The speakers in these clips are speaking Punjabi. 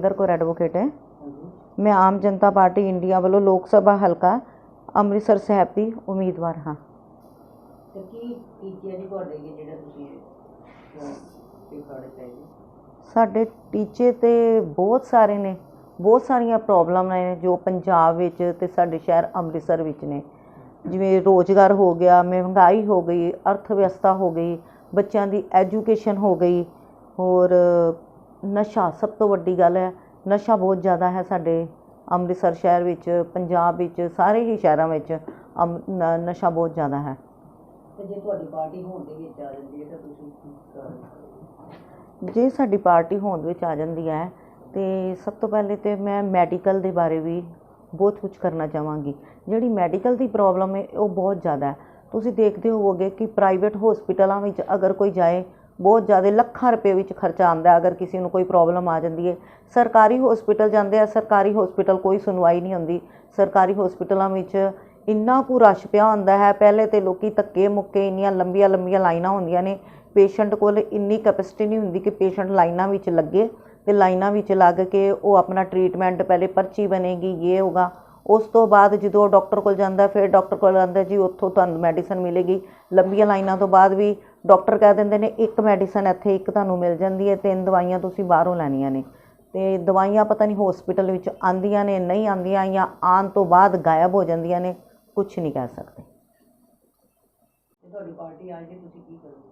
ਨਰਿੰਦਰ ਕੌਰ ਐਡਵੋਕੇਟ ਹੈ। ਮੈਂ ਆਮ ਜਨਤਾ ਪਾਰਟੀ ਇੰਡੀਆ ਵੱਲੋਂ ਲੋਕ ਸਭਾ ਹਲਕਾ ਅੰਮ੍ਰਿਤਸਰ ਸਾਹਿਬ ਦੀ ਉਮੀਦਵਾਰ ਹਾਂ। ਤੇ ਕੀ ਟੀਚੇ ਜੀ ਤੁਹਾਡੇ ਕਿ ਜਿਹੜੇ ਤੁਸੀਂ ਇਹ ਸਾਡੇ ਚਾਹੀਦੇ ਸਾਡੇ ਟੀਚੇ ਤੇ ਬਹੁਤ ਸਾਰੇ ਨੇ ਬਹੁਤ ਸਾਰੀਆਂ ਪ੍ਰੋਬਲਮ ਨੇ ਜੋ ਪੰਜਾਬ ਵਿੱਚ ਤੇ ਸਾਡੇ ਸ਼ਹਿਰ ਅੰਮ੍ਰਿਤਸਰ ਵਿੱਚ ਨੇ। ਜਿਵੇਂ ਰੋਜ਼ਗਾਰ ਹੋ ਗਿਆ ਮਹਿੰਗਾਈ ਹੋ ਗਈ ਅਰਥ ਵਿਵਸਥਾ ਹੋ ਗਈ ਬੱਚਿਆਂ ਦੀ ਐਜੂਕੇਸ਼ਨ ਹੋ ਗਈ ਹੋਰ ਨਸ਼ਾ ਸਭ ਤੋਂ ਵੱਡੀ ਗੱਲ ਹੈ ਨਸ਼ਾ ਬਹੁਤ ਜ਼ਿਆਦਾ ਹੈ ਸਾਡੇ ਅੰਮ੍ਰਿਤਸਰ ਸ਼ਹਿਰ ਵਿੱਚ ਪੰਜਾਬ ਵਿੱਚ ਸਾਰੇ ਹੀ ਸ਼ਹਿਰਾਂ ਵਿੱਚ ਅੰਮ- ਨ- ਨਸ਼ਾ ਬਹੁਤ ਜ਼ਿਆਦਾ ਹੈ। ਤੇ ਜੇ ਤੁਹਾਡੀ ਪਾਰਟੀ ਹੋਣ ਦੇ ਵਿੱਚ ਆ ਜਾਂਦੀ ਹੈ ਤਾਂ ਤੁਸੀਂ ਕੀ ਕਰੋਗੇ? ਜੇ ਸਾਡੀ ਪਾਰਟੀ ਹੋਂਦ ਵਿੱਚ ਆ ਜਾਂਦੀ ਹੈ ਤੇ ਸਭ ਤੋਂ ਪਹਿਲੇ ਤੇ ਮੈਂ ਮੈਡੀਕਲ ਦੇ ਬਾਰੇ ਵੀ ਬਹੁਤ ਕੁਝ ਕਰਨਾ ਚਾਹਾਂਗੀ। ਜਿਹੜੀ ਮੈਡੀਕਲ ਦੀ ਪ੍ਰੋਬਲਮ ਹੈ ਉਹ ਬਹੁਤ ਜ਼ਿਆਦਾ ਹੈ। ਤੁਸੀਂ ਦੇਖਦੇ ਹੋਵੋਗੇ ਕਿ ਪ੍ਰਾਈਵੇਟ ਹਸਪੀਟਲਾਂ ਵਿੱਚ ਅਗਰ ਕੋਈ ਜਾਏ ਬਹੁਤ ਜ਼ਿਆਦਾ ਲੱਖਾਂ ਰੁਪਏ ਵਿੱਚ ਖਰਚਾ ਆਉਂਦਾ ਅਗਰ ਕਿਸੇ ਨੂੰ ਕੋਈ ਪ੍ਰੋਬਲਮ ਆ ਜਾਂਦੀ ਹੈ। ਸਰਕਾਰੀ ਹਸਪੀਟਲ ਜਾਂਦੇ ਆ, ਸਰਕਾਰੀ ਹਸਪੀਟਲ ਕੋਈ ਸੁਣਵਾਈ ਨਹੀਂ ਹੁੰਦੀ। ਸਰਕਾਰੀ ਹਸਪੀਟਲਾਂ ਵਿੱਚ ਇੰਨਾ ਕੁ ਰਸ਼ ਪਿਆ ਹੁੰਦਾ ਹੈ। ਪਹਿਲੇ ਤੇ ਲੋਕੀ ਧੱਕੇ ਮੁੱਕੇ ਇੰਨੀਆਂ ਲੰਬੀਆਂ ਲੰਬੀਆਂ ਲਾਈਨਾਂ ਹੁੰਦੀਆਂ ਨੇ। ਪੇਸ਼ੈਂਟ ਕੋਲ ਇੰਨੀ ਕੈਪੈਸਿਟੀ ਨਹੀਂ ਹੁੰਦੀ ਕਿ ਪੇਸ਼ੈਂਟ ਲਾਈਨਾਂ ਵਿੱਚ ਲੱਗੇ ਤੇ ਲਾਈਨਾਂ ਵਿੱਚ ਲੱਗ ਕੇ ਉਹ ਆਪਣਾ ਟ੍ਰੀਟਮੈਂਟ ਪਹਿਲੇ ਪਰਚੀ ਬਣੇਗੀ, ਇਹ ਹੋਗਾ ਉਸ ਤੋਂ ਬਾਅਦ ਜਦੋਂ ਡਾਕਟਰ ਕੋਲ ਜਾਂਦਾ, ਫਿਰ ਡਾਕਟਰ ਕੋਲ ਆਂਦਾ ਜੀ, ਉੱਥੋਂ ਤੁਹਾਨੂੰ ਮੈਡੀਸਨ ਮਿਲੇਗੀ। ਲੰਬੀਆਂ ਲਾਈਨਾਂ ਤੋਂ ਬਾਅਦ ਵੀ ਡਾਕਟਰ ਕਹਿ ਦਿੰਦੇ ਨੇ ਇੱਕ ਮੈਡੀਸਨ ਇੱਥੇ ਇੱਕ ਤੁਹਾਨੂੰ ਮਿਲ ਜਾਂਦੀ ਹੈ ਤਿੰਨ ਦਵਾਈਆਂ ਤੁਸੀਂ ਬਾਹਰੋਂ ਲੈਣੀਆਂ ਨੇ। ਤੇ ਦਵਾਈਆਂ ਪਤਾ ਨਹੀਂ ਹਸਪੀਟਲ ਵਿੱਚ ਆਂਦੀਆਂ ਨੇ ਨਹੀਂ ਆਂਦੀਆਂ ਜਾਂ ਆਉਣ ਤੋਂ ਬਾਅਦ ਗਾਇਬ ਹੋ ਜਾਂਦੀਆਂ ਨੇ ਕੁਝ ਨਹੀਂ ਕਹਿ ਸਕਦੇ। ਜੇ ਤੁਹਾਡੀ ਪਾਰਟੀ ਆ ਜੇ ਤੁਸੀਂ ਕੀ ਕਰੋਗੇ?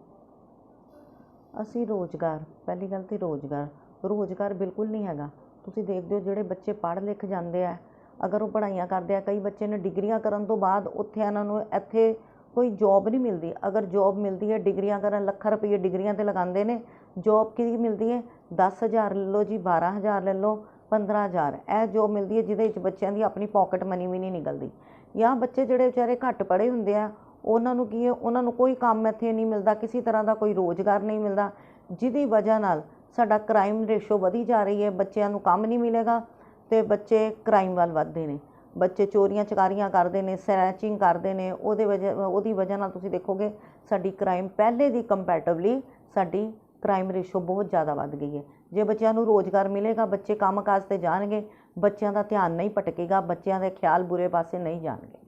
ਅਸੀਂ ਰੋਜ਼ਗਾਰ ਪਹਿਲੀ ਗੱਲ ਤੇ ਰੋਜ਼ਗਾਰ। ਰੋਜ਼ਗਾਰ ਬਿਲਕੁਲ ਨਹੀਂ ਹੈਗਾ। ਤੁਸੀਂ ਦੇਖਦੇ ਹੋ ਜਿਹੜੇ ਬੱਚੇ ਪੜ੍ਹ ਲਿਖ ਜਾਂਦੇ ਆ ਅਗਰ ਉਹ ਪੜ੍ਹਾਈਆਂ ਕਰਦੇ ਆ ਕਈ ਬੱਚੇ ਨੇ ਡਿਗਰੀਆਂ ਕਰਨ ਤੋਂ ਬਾਅਦ ਉੱਥੇ ਇਹਨਾਂ ਨੂੰ ਇੱਥੇ ਕੋਈ ਜੋਬ ਨਹੀਂ ਮਿਲਦੀ। ਅਗਰ ਜੋਬ ਮਿਲਦੀ ਹੈ, ਡਿਗਰੀਆਂ ਕਰਨ, ਲੱਖਾਂ ਰੁਪਈਏ ਡਿਗਰੀਆਂ ਤੇ ਲਗਾਉਂਦੇ ਨੇ ਜੋਬ ਕੀ ਮਿਲਦੀ ਹੈ? ਦਸ ਹਜ਼ਾਰ ਲੈ ਲਓ ਜੀ 12000 ਲੈ ਲਓ 15000 ਇਹ ਜੋਬ ਮਿਲਦੀ ਹੈ ਜਿਹਦੇ ਵਿੱਚ ਬੱਚਿਆਂ ਦੀ ਆਪਣੀ ਪੋਕਟ ਮਨੀ ਵੀ ਨਹੀਂ ਨਿਕਲਦੀ। ਜਾਂ ਬੱਚੇ ਜਿਹੜੇ ਵਿਚਾਰੇ ਘੱਟ ਪੜ੍ਹੇ ਹੁੰਦੇ ਆ, ਉਹਨਾਂ ਨੂੰ ਕੀ ਹੈ? ਉਹਨਾਂ ਨੂੰ ਕੋਈ ਕੰਮ ਇੱਥੇ ਨਹੀਂ ਮਿਲਦਾ, ਕਿਸੇ ਤਰ੍ਹਾਂ ਦਾ ਕੋਈ ਰੋਜ਼ਗਾਰ ਨਹੀਂ ਮਿਲਦਾ। ਜਿਹਦੀ ਵਜ੍ਹਾ ਨਾਲ ਸਾਡਾ ਕ੍ਰਾਈਮ ਰੇਸ਼ੋ ਵਧੀ ਜਾ ਰਹੀ ਹੈ, ਬੱਚਿਆਂ ਨੂੰ ਕੰਮ ਨਹੀਂ ਮਿਲੇਗਾ ਤੇ ਬੱਚੇ ਕ੍ਰਾਈਮ ਵੱਲ ਵੱਧਦੇ ਨੇ। ਬੱਚੇ ਚੋਰੀਆਂ ਚਕਾਰੀਆਂ ਕਰਦੇ ਨੇ, ਸਨੈਚਿੰਗ ਕਰਦੇ ਨੇ, ਉਹਦੇ ਵਜ੍ਹਾ, ਉਹਦੀ ਵਜ੍ਹਾ ਨਾਲ ਤੁਸੀਂ ਦੇਖੋਗੇ ਸਾਡੀ ਕ੍ਰਾਈਮ ਪਹਿਲੇ ਦੀ ਕੰਪੈਰੀਟਿਵਲੀ ਸਾਡੀ ਕ੍ਰਾਈਮ ਰੇਸ਼ੋ ਬਹੁਤ ਜ਼ਿਆਦਾ ਵੱਧ ਗਈ ਹੈ। ਜੇ ਬੱਚਿਆਂ ਨੂੰ ਰੋਜ਼ਗਾਰ ਮਿਲੇਗਾ, ਬੱਚੇ ਕੰਮਕਾਜ ਤੇ ਜਾਣਗੇ, ਬੱਚਿਆਂ ਦਾ ਧਿਆਨ ਨਹੀਂ ਭਟਕੇਗਾ, ਬੱਚਿਆਂ ਦੇ ਖਿਆਲ ਬੁਰੇ ਪਾਸੇ ਨਹੀਂ ਜਾਣਗੇ।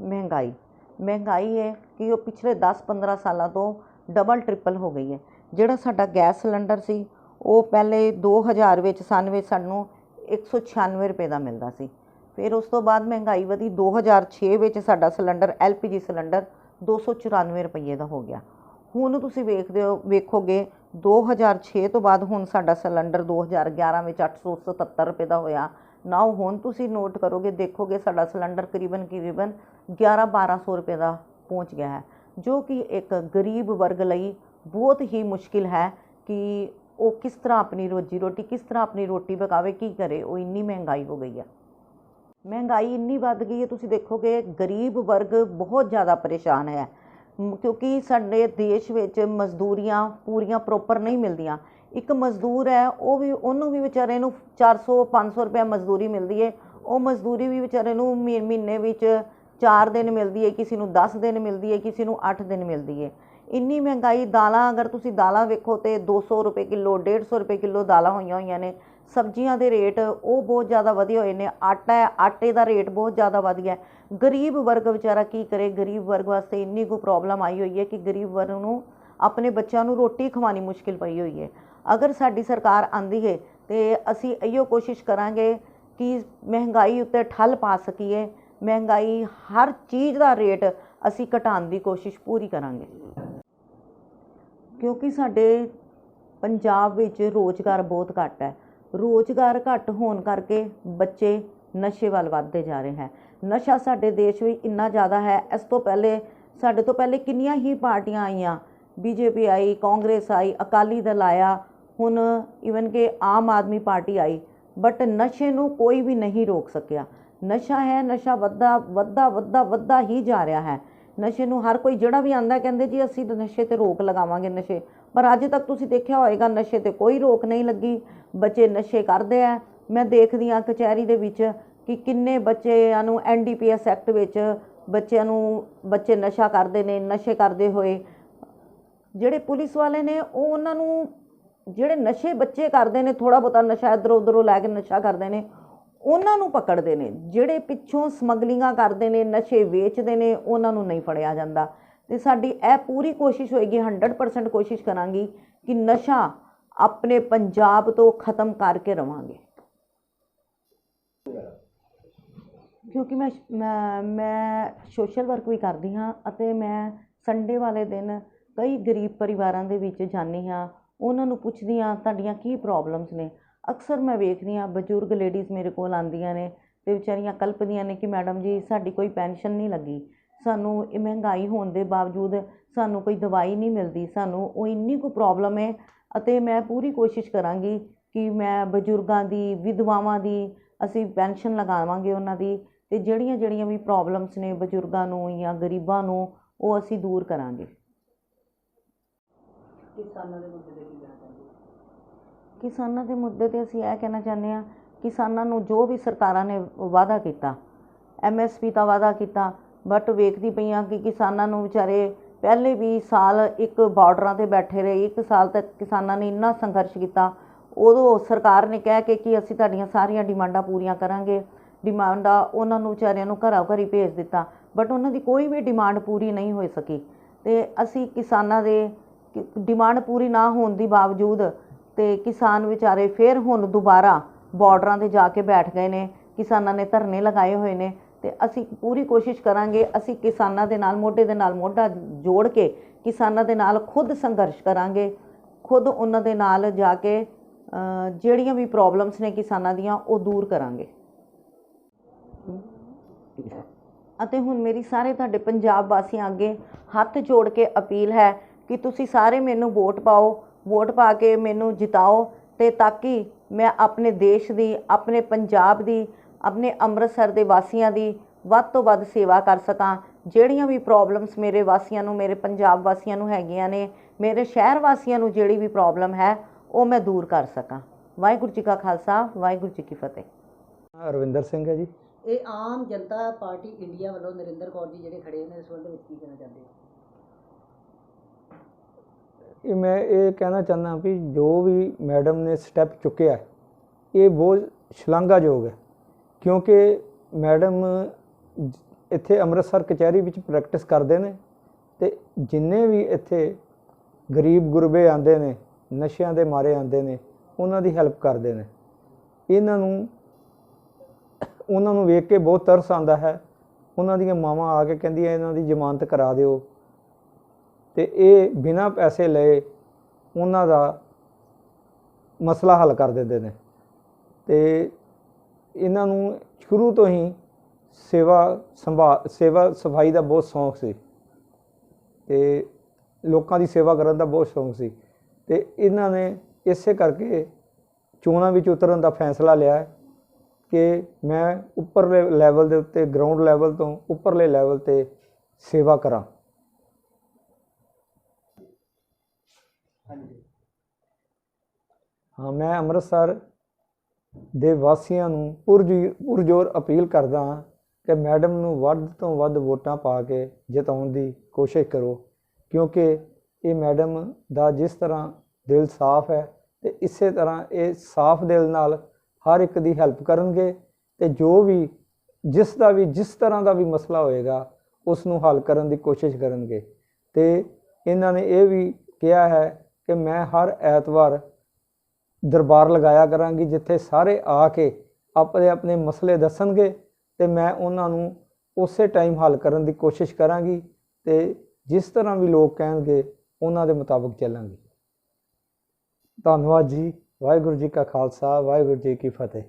ਮਹਿੰਗਾਈ ਮਹਿੰਗਾਈ ਹੈ ਕਿ ਉਹ ਪਿਛਲੇ 10-15 ਸਾਲਾਂ ਤੋਂ ਡਬਲ ਟ੍ਰਿਪਲ ਹੋ ਗਈ ਹੈ। ਜਿਹੜਾ ਸਾਡਾ ਗੈਸ ਸਿਲੰਡਰ ਸੀ, ਉਹ ਪਹਿਲੇ 2000 ਵਿੱਚ, ਸਨ ਵਿੱਚ ਸਾਨੂੰ 196 ਰੁਪਏ ਦਾ ਮਿਲਦਾ ਸੀ। ਫਿਰ ਉਸ ਤੋਂ ਬਾਅਦ ਮਹਿੰਗਾਈ ਵਧੀ 2006 ਵਿੱਚ ਸਾਡਾ ਸਿਲੰਡਰ LPG ਸਿਲੰਡਰ 294 ਰੁਪਏ ਦਾ ਹੋ ਗਿਆ ਹੁਣ ਤੁਸੀਂ ਵੇਖਦੇ ਹੋ ਵੇਖੋਗੇ 2006 ਤੋਂ ਬਾਅਦ ਹੁਣ ਸਾਡਾ ਸਿਲੰਡਰ 2011 ਵਿੱਚ 877 ਰੁਪਏ ਦਾ ਹੋਇਆ ਨਾ ਹੁਣ ਤੁਸੀਂ ਨੋਟ ਕਰੋਗੇ ਦੇਖੋਗੇ ਸਾਡਾ ਸਿਲੰਡਰ ਕਰੀਬਨ ਕਰੀਬਨ 11 1200 ਰੁਪਏ ਦਾ ਪਹੁੰਚ ਗਿਆ ਹੈ ਜੋ ਕਿ ਇੱਕ ਗਰੀਬ ਵਰਗ ਲਈ ਬਹੁਤ ਹੀ ਮੁਸ਼ਕਿਲ ਹੈ ਕਿ ਉਹ ਕਿਸ ਤਰ੍ਹਾਂ ਆਪਣੀ ਰੋਜੀ ਰੋਟੀ ਕਿਸ ਤਰ੍ਹਾਂ ਆਪਣੀ ਰੋਟੀ ਪਕਾਵੇ ਕੀ ਕਰੇ ਉਹ ਇੰਨੀ ਮਹਿੰਗਾਈ ਹੋ ਗਈ ਹੈ ਮਹਿੰਗਾਈ ਇੰਨੀ ਵੱਧ ਗਈ ਹੈ, ਤੁਸੀਂ ਦੇਖੋਗੇ ਗਰੀਬ ਵਰਗ ਬਹੁਤ ਜ਼ਿਆਦਾ ਪਰੇਸ਼ਾਨ ਹੈ। ਕਿਉਂਕਿ ਸਾਡੇ ਦੇਸ਼ ਵਿੱਚ ਮਜ਼ਦੂਰੀਆਂ ਪੂਰੀਆਂ ਪ੍ਰੋਪਰ ਨਹੀਂ ਮਿਲਦੀਆਂ। ਇੱਕ ਮਜ਼ਦੂਰ ਹੈ, ਉਹ ਵੀ, ਉਹਨੂੰ ਵੀ ਵਿਚਾਰੇ ਨੂੰ 400 500 ਰੁਪਏ ਮਜ਼ਦੂਰੀ ਮਿਲਦੀ ਹੈ। ਉਹ ਮਜ਼ਦੂਰੀ ਵੀ ਵਿਚਾਰੇ ਨੂੰ ਮਹੀਨੇ ਵਿੱਚ 4 ਦਿਨ ਮਿਲਦੀ ਹੈ, ਕਿਸੇ ਨੂੰ 10 ਦਿਨ ਮਿਲਦੀ ਹੈ, ਕਿਸੇ ਨੂੰ 8 ਦਿਨ ਮਿਲਦੀ ਹੈ। ਇੰਨੀ ਮਹਿੰਗਾਈ ਦਾਲਾਂ, ਅਗਰ ਤੁਸੀਂ ਦਾਲਾਂ ਵੇਖੋ ਤੇ 200 ਰੁਪਏ ਕਿਲੋ 150 ਰੁਪਏ ਕਿਲੋ ਦਾਲਾਂ ਹੋਈਆਂ ਹੋਈਆਂ ਨੇ। ਸਬਜ਼ੀਆਂ ਦੇ ਰੇਟ ਉਹ ਬਹੁਤ ਜ਼ਿਆਦਾ ਵਧੇ ਹੋਏ ਨੇ। ਆਟਾ ਆਟੇ ਦਾ ਰੇਟ ਬਹੁਤ ਜ਼ਿਆਦਾ ਵਧ ਗਿਆ। ਗਰੀਬ ਵਰਗ ਵਿਚਾਰਾ ਕੀ ਕਰੇ? ਗਰੀਬ ਵਰਗ ਵਾਸਤੇ ਇੰਨੀ ਕੋ ਪ੍ਰੋਬਲਮ ਆਈ ਹੋਈ ਹੈ ਕਿ ਗਰੀਬ ਵਰਗ ਨੂੰ ਆਪਣੇ ਬੱਚਿਆਂ ਨੂੰ ਰੋਟੀ ਖਵਾਉਣੀ ਮੁਸ਼ਕਿਲ ਪਈ ਹੋਈ ਹੈ। ਅਗਰ ਸਾਡੀ ਸਰਕਾਰ ਆਂਦੀ ਹੈ ਤੇ ਅਸੀਂ ਇਹੋ ਕੋਸ਼ਿਸ਼ ਕਰਾਂਗੇ ਕਿ ਮਹਿੰਗਾਈ ਉੱਤੇ ਠੱਲ ਪਾ ਸਕੀਏ। ਮਹਿੰਗਾਈ ਹਰ ਚੀਜ਼ ਦਾ ਰੇਟ ਅਸੀਂ ਘਟਾਉਣ ਦੀ ਕੋਸ਼ਿਸ਼ ਪੂਰੀ ਕਰਾਂਗੇ। ਕਿਉਂਕਿ ਸਾਡੇ ਪੰਜਾਬ ਵਿੱਚ ਰੋਜ਼ਗਾਰ ਬਹੁਤ ਘੱਟ ਹੈ। ਰੋਜ਼ਗਾਰ ਘੱਟ ਹੋਣ ਕਰਕੇ ਬੱਚੇ ਨਸ਼ੇ ਵੱਲ ਵੱਧਦੇ ਜਾ ਰਹੇ ਹੈ। ਨਸ਼ਾ ਸਾਡੇ ਦੇਸ਼ ਵਿੱਚ ਇੰਨਾ ਜ਼ਿਆਦਾ ਹੈ। ਇਸ ਤੋਂ ਪਹਿਲੇ, ਸਾਡੇ ਤੋਂ ਪਹਿਲੇ ਕਿੰਨੀਆਂ ਹੀ ਪਾਰਟੀਆਂ ਆਈਆਂ। ਬੀਜੇਪੀ ਆਈ, ਕਾਂਗਰਸ ਆਈ, ਅਕਾਲੀ ਦਲ ਆਇਆ। ਹੁਣ ਇਵਨ ਕਿ Aam Aadmi party I. But ਨਸ਼ੇ ਨੂੰ ਕੋਈ ਵੀ ਨਹੀਂ ਰੋਕ ਸਕਿਆ। ਨਸ਼ਾ ਹੈ, ਨਸ਼ਾ ਵੱਧਦਾ ਵੱਧਦਾ ਵੱਧਦਾ ਵੱਧਦਾ ਹੀ ਜਾ ਰਿਹਾ ਹੈ। ਨਸ਼ੇ ਨੂੰ ਹਰ ਕੋਈ ਜਿਹੜਾ ਵੀ ਆਂਦਾ, ਕਹਿੰਦੇ ਜੀ ਅਸੀਂ ਨਸ਼ੇ ਤੇ ਰੋਕ ਲਗਾਵਾਂਗੇ ਨਸ਼ੇ। ਪਰ ਅੱਜ ਤੱਕ ਤੁਸੀਂ ਦੇਖਿਆ ਹੋਏਗਾ ਨਸ਼ੇ ਤੇ ਕੋਈ ਰੋਕ ਨਹੀਂ ਲੱਗੀ, ਬੱਚੇ ਨਸ਼ੇ ਕਰਦੇ ਆ। ਮੈਂ ਦੇਖਦੀ ਆ ਕਚਹਿਰੀ ਦੇ ਵਿੱਚ ਕਿ ਕਿੰਨੇ ਬੱਚਿਆਂ ਨੂੰ ਐਨਡੀਪੀਐਸ ਐਕਟ ਵਿੱਚ ਬੱਚਿਆਂ ਨੂੰ, ਬੱਚੇ ਨਸ਼ਾ ਕਰਦੇ ਨੇ, ਨਸ਼ੇ ਕਰਦੇ ਹੋਏ। ਜਿਹੜੇ ਪੁਲਿਸ ਵਾਲੇ ਨੇ, ਉਹ ਉਹਨਾਂ ਨੂੰ ਜਿਹੜੇ ਨਸ਼ੇ ਬੱਚੇ ਕਰਦੇ ਨੇ ਥੋੜਾ ਬਹੁਤਾ ਨਸ਼ਾ ਇੱਧਰੋਂ ਉੱਧਰੋਂ ਲੈ ਕੇ ਨਸ਼ਾ ਕਰਦੇ ਨੇ, ਉਹਨਾਂ ਨੂੰ ਪਕੜਦੇ ਨੇ। ਜਿਹੜੇ ਪਿੱਛੋਂ ਸਮਗਲਿੰਗਾਂ ਕਰਦੇ ਨੇ, ਨਸ਼ੇ ਵੇਚਦੇ ਨੇ, ਉਹਨਾਂ ਨੂੰ ਨਹੀਂ ਫੜਿਆ ਜਾਂਦਾ। ਤੇ ਸਾਡੀ ਇਹ ਪੂਰੀ ਕੋਸ਼ਿਸ਼ ਹੋਏਗੀ 100% ਕੋਸ਼ਿਸ਼ ਕਰਾਂਗੀ ਕਿ ਨਸ਼ਾ ਆਪਣੇ ਪੰਜਾਬ ਤੋਂ ਖਤਮ ਕਰਕੇ ਰਵਾਂਗੇ। ਕਿਉਂਕਿ ਮੈਂ ਮੈਂ ਸੋਸ਼ਲ ਵਰਕ ਵੀ ਕਰਦੀ ਹਾਂ ਅਤੇ ਮੈਂ ਸੰਡੇ ਵਾਲੇ ਦਿਨ ਕਈ ਗਰੀਬ ਪਰਿਵਾਰਾਂ ਦੇ ਵਿੱਚ ਜਾਂਦੀ ਹਾਂ। ਉਹਨਾਂ ਨੂੰ ਪੁੱਛਦੀ ਹਾਂ, ਤੁਹਾਡੀਆਂ ਕੀ ਪ੍ਰੋਬਲਮਸ ਨੇ? ਅਕਸਰ ਮੈਂ ਵੇਖਦੀ ਹਾਂ, ਬਜ਼ੁਰਗ ਲੇਡੀਜ਼ ਮੇਰੇ ਕੋਲ ਆਉਂਦੀਆਂ ਨੇ ਤੇ ਵਿਚਾਰੀਆਂ ਕਲਪਦੀਆਂ ਨੇ ਕਿ ਮੈਡਮ ਜੀ, ਸਾਡੀ ਕੋਈ ਪੈਨਸ਼ਨ ਨਹੀਂ ਲੱਗੀ। ਸਾਨੂੰ ਇਹ ਮਹਿੰਗਾਈ ਹੋਣ ਦੇ ਬਾਵਜੂਦ ਸਾਨੂੰ ਕੋਈ ਦਵਾਈ ਨਹੀਂ ਮਿਲਦੀ ਸਾਨੂੰ ਉਹ ਇੰਨੀ ਕੁ ਪ੍ਰੋਬਲਮ ਹੈ ਅਤੇ ਮੈਂ ਪੂਰੀ ਕੋਸ਼ਿਸ਼ ਕਰਾਂਗੀ ਕਿ ਮੈਂ ਬਜ਼ੁਰਗਾਂ ਦੀ ਵਿਧਵਾਵਾਂ ਦੀ ਅਸੀਂ ਪੈਨਸ਼ਨ ਲਗਾਵਾਂਗੇ ਉਹਨਾਂ ਦੀ ਤੇ ਜਿਹੜੀਆਂ ਜਿਹੜੀਆਂ ਵੀ ਪ੍ਰੋਬਲਮਸ ਨੇ ਬਜ਼ੁਰਗਾਂ ਨੂੰ ਜਾਂ ਗਰੀਬਾਂ ਨੂੰ ਉਹ ਅਸੀਂ ਦੂਰ ਕਰਾਂਗੇ ਕਿਸਾਨਾਂ ਦੇ ਮੁੱਦੇ ਤੇ ਕੀ ਕਹਿਣਾ ਚਾਹੁੰਦੇ ਹੋ? ਕਿਸਾਨਾਂ ਦੇ ਮੁੱਦੇ ਤੇ ਅਸੀਂ ਇਹ ਕਹਿਣਾ ਚਾਹੁੰਦੇ ਹਾਂ ਕਿਸਾਨਾਂ ਨੂੰ ਜੋ ਵੀ ਸਰਕਾਰਾਂ ਨੇ ਵਾਅਦਾ ਕੀਤਾ ਐਮਐਸਪੀ ਦਾ ਵਾਅਦਾ ਕੀਤਾ ਬਟ ਵੇਖਦੀ ਪਈ ਪਈਆਂ ਕਿ ਕਿਸਾਨਾਂ ਨੂੰ ਵਿਚਾਰੇ ਪਹਿਲੇ ਵੀ ਸਾਲ ਇੱਕ ਬਾਰਡਰਾਂ ਤੇ ਬੈਠੇ ਰਹੇ, ਇੱਕ ਸਾਲ ਤੱਕ ਕਿਸਾਨਾਂ ਨੇ ਇੰਨਾ ਸੰਘਰਸ਼ ਕੀਤਾ। ਉਦੋਂ ਸਰਕਾਰ ਨੇ ਕਹਿ ਕੇ ਕਿ ਅਸੀਂ ਤੁਹਾਡੀਆਂ ਸਾਰੀਆਂ ਡਿਮਾਂਡਾਂ ਪੂਰੀਆਂ ਕਰਾਂਗੇ। ਡਿਮਾਂਡਾਂ ਉਹਨਾਂ ਨੂੰ ਵਿਚਾਰਿਆਂ ਨੂੰ ਘਰਾਂ ਘਰੀ ਭੇਜ ਦਿੱਤਾ। ਬਟ ਉਹਨਾਂ ਦੀ ਕੋਈ ਵੀ ਡਿਮਾਂਡ ਪੂਰੀ ਨਹੀਂ ਹੋ ਸਕੀ। ਤੇ ਅਸੀਂ ਕਿਸਾਨਾਂ ਦੇ ਡਿਮਾਂਡ ਪੂਰੀ ਨਾ ਹੋਣ ਦੀ ਬਾਵਜੂਦ ਤੇ ਕਿਸਾਨ ਵਿਚਾਰੇ ਫਿਰ ਹੁਣ ਦੁਬਾਰਾ ਬਾਰਡਰਾਂ ਤੇ ਜਾ ਕੇ ਬੈਠ ਗਏ ਨੇ। ਕਿਸਾਨਾਂ ਨੇ ਧਰਨੇ ਲਗਾਏ ਹੋਏ ਨੇ। ਤੇ ਅਸੀਂ ਪੂਰੀ ਕੋਸ਼ਿਸ਼ ਕਰਾਂਗੇ, ਅਸੀਂ ਕਿਸਾਨਾਂ ਦੇ ਨਾਲ, ਮੋਢੇ ਦੇ ਨਾਲ ਮੋਢਾ ਜੋੜ ਕੇ ਕਿਸਾਨਾਂ ਦੇ ਨਾਲ ਖੁਦ ਸੰਘਰਸ਼ ਕਰਾਂਗੇ, ਖੁਦ ਉਹਨਾਂ ਦੇ ਨਾਲ ਜਾ ਕੇ ਜਿਹੜੀਆਂ ਵੀ ਪ੍ਰੋਬਲਮਸ ਨੇ ਕਿਸਾਨਾਂ ਦੀਆਂ, ਉਹ ਦੂਰ ਕਰਾਂਗੇ। ਅਤੇ ਹੁਣ ਮੇਰੀ ਸਾਰੇ ਤੁਹਾਡੇ ਪੰਜਾਬ ਵਾਸੀਆਂ ਅੱਗੇ ਹੱਥ ਜੋੜ ਕੇ ਅਪੀਲ ਹੈ ਕਿ ਤੁਸੀਂ ਸਾਰੇ ਮੈਨੂੰ ਵੋਟ ਪਾਓ, ਵੋਟ ਪਾ ਕੇ ਮੈਨੂੰ ਜਿਤਾਓ ਤੇ ਤਾਂ ਕਿ ਮੈਂ ਆਪਣੇ ਦੇਸ਼ ਦੀ, ਆਪਣੇ ਪੰਜਾਬ ਦੀ ਆਪਣੇ ਅੰਮ੍ਰਿਤਸਰ ਦੇ ਵਾਸੀਆਂ ਦੀ ਵੱਧ ਤੋਂ ਵੱਧ ਸੇਵਾ ਕਰ ਸਕਾਂ। ਜਿਹੜੀਆਂ ਵੀ ਪ੍ਰੋਬਲਮਸ ਮੇਰੇ ਵਾਸੀਆਂ ਨੂੰ ਮੇਰੇ ਪੰਜਾਬ ਵਾਸੀਆਂ ਨੂੰ ਹੈਗੀਆਂ ਨੇ ਮੇਰੇ ਸ਼ਹਿਰ ਵਾਸੀਆਂ ਨੂੰ ਜਿਹੜੀ ਵੀ ਪ੍ਰੋਬਲਮ ਹੈ ਉਹ ਮੈਂ ਦੂਰ ਕਰ ਸਕਾਂ। ਵਾਹਿਗੁਰੂ ਜੀ ਕਾ ਖਾਲਸਾ ਵਾਹਿਗੁਰੂ ਜੀ ਕੀ ਫਤਿਹ। ਰਵਿੰਦਰ ਸਿੰਘ ਹੈ ਜੀ। ਇਹ ਆਮ ਜਨਤਾ ਪਾਰਟੀ ਇੰਡੀਆ ਵੱਲੋਂ ਨਰਿੰਦਰ ਕੌਰ ਜੀ ਜਿਹੜੇ ਖੜੇ ਨੇ ਇਸ ਸੰਬੰਧ ਵਿੱਚ ਕੀ ਕਹਿਣਾ ਚਾਹੁੰਦੇ ਹੋ? ਇਹ ਮੈਂ ਇਹ ਕਹਿਣਾ ਚਾਹੁੰਦਾ ਵੀ ਜੋ ਵੀ ਮੈਡਮ ਨੇ ਸਟੈਪ ਚੁੱਕਿਆ ਹੈ, ਇਹ ਬਹੁਤ ਸ਼ਲਾਘਾਯੋਗ ਹੈ। ਕਿਉਂਕਿ ਮੈਡਮ ਇੱਥੇ ਅੰਮ੍ਰਿਤਸਰ ਕਚਹਿਰੀ ਵਿੱਚ ਪ੍ਰੈਕਟਿਸ ਕਰਦੇ ਨੇ ਤੇ ਜਿੰਨੇ ਵੀ ਇੱਥੇ ਗਰੀਬ ਗੁਰਬੇ ਆਉਂਦੇ ਨੇ, ਨਸ਼ਿਆਂ ਦੇ ਮਾਰੇ ਆਉਂਦੇ ਨੇ, ਉਹਨਾਂ ਦੀ ਹੈਲਪ ਕਰਦੇ ਨੇ। ਇਹਨਾਂ ਨੂੰ, ਉਹਨਾਂ ਨੂੰ ਵੇਖ ਕੇ ਬਹੁਤ ਤਰਸ ਆਉਂਦਾ ਹੈ। ਉਹਨਾਂ ਦੀਆਂ ਮਾਵਾਂ ਆ ਕੇ ਕਹਿੰਦੀਆਂ, ਇਹਨਾਂ ਦੀ ਜ਼ਮਾਨਤ ਕਰਾ ਦਿਓ। ਤੇ ਇਹ ਬਿਨਾਂ ਪੈਸੇ ਲਏ ਉਹਨਾਂ ਦਾ ਮਸਲਾ ਹੱਲ ਕਰ ਦਿੰਦੇ ਨੇ। ਤੇ ਇਹਨਾਂ ਨੂੰ ਸ਼ੁਰੂ ਤੋਂ ਹੀ ਸੇਵਾ ਸੰਭਾਲ ਸੇਵਾ ਸਫ਼ਾਈ ਦਾ ਬਹੁਤ ਸ਼ੌਂਕ ਸੀ ਤੇ ਲੋਕਾਂ ਦੀ ਸੇਵਾ ਕਰਨ ਦਾ ਬਹੁਤ ਸ਼ੌਂਕ ਸੀ ਤੇ ਇਹਨਾਂ ਨੇ ਇਸੇ ਕਰਕੇ ਚੋਣਾਂ ਵਿੱਚ ਉਤਰਨ ਦਾ ਫੈਸਲਾ ਲਿਆ ਕਿ ਮੈਂ ਉੱਪਰਲੇ ਲੈਵਲ ਦੇ ਉੱਤੇ ਗਰਾਊਂਡ ਲੈਵਲ ਤੋਂ ਉੱਪਰਲੇ ਲੈਵਲ ਤੇ ਸੇਵਾ ਕਰਾਂ। ਹਾਂ ਮੈਂ ਅੰਮ੍ਰਿਤਸਰ ਦੇ ਵਾਸੀਆਂ ਨੂੰ ਪੁਰਜੀ, ਪੁਰਜੋਰ ਅਪੀਲ ਕਰਦਾ ਹਾਂ ਕਿ ਮੈਡਮ ਨੂੰ ਵੱਧ ਤੋਂ ਵੱਧ ਵੋਟਾਂ ਪਾ ਕੇ ਜਿਤਾਉਣ ਦੀ ਕੋਸ਼ਿਸ਼ ਕਰੋ, ਕਿਉਂਕਿ ਇਹ ਮੈਡਮ ਦਾ ਜਿਸ ਤਰ੍ਹਾਂ ਦਿਲ ਸਾਫ਼ ਹੈ ਤੇ ਇਸੇ ਤਰ੍ਹਾਂ ਇਹ ਸਾਫ਼ ਦਿਲ ਨਾਲ ਹਰ ਇੱਕ ਦੀ ਹੈਲਪ ਕਰਨਗੇ ਤੇ ਜੋ ਵੀ ਜਿਸ ਦਾ ਵੀ, ਜਿਸ ਤਰ੍ਹਾਂ ਦਾ ਵੀ ਮਸਲਾ ਹੋਏਗਾ, ਉਸ ਨੂੰ ਹੱਲ ਕਰਨ ਦੀ ਕੋਸ਼ਿਸ਼ ਕਰਨਗੇ। ਤੇ ਇਹਨਾਂ ਨੇ ਇਹ ਵੀ ਕਿਹਾ ਹੈ ਕਿ ਮੈਂ ਹਰ ਐਤਵਾਰ ਦਰਬਾਰ ਲਗਾਇਆ ਕਰਾਂਗੀ, ਜਿੱਥੇ ਸਾਰੇ ਆ ਕੇ ਆਪਣੇ ਆਪਣੇ ਮਸਲੇ ਦੱਸਣਗੇ ਤੇ ਮੈਂ ਉਹਨਾਂ ਨੂੰ ਉਸੇ ਟਾਈਮ ਹੱਲ ਕਰਨ ਦੀ ਕੋਸ਼ਿਸ਼ ਕਰਾਂਗੀ ਤੇ ਜਿਸ ਤਰ੍ਹਾਂ ਵੀ ਲੋਕ ਕਹਿਣਗੇ, ਉਹਨਾਂ ਦੇ ਮੁਤਾਬਕ ਚੱਲਾਂਗੀ। ਧੰਨਵਾਦ ਜੀ। ਵਾਹਿਗੁਰੂ ਜੀ ਕਾ ਖਾਲਸਾ, ਵਾਹਿਗੁਰੂ ਜੀ ਕੀ ਫਤਿਹ।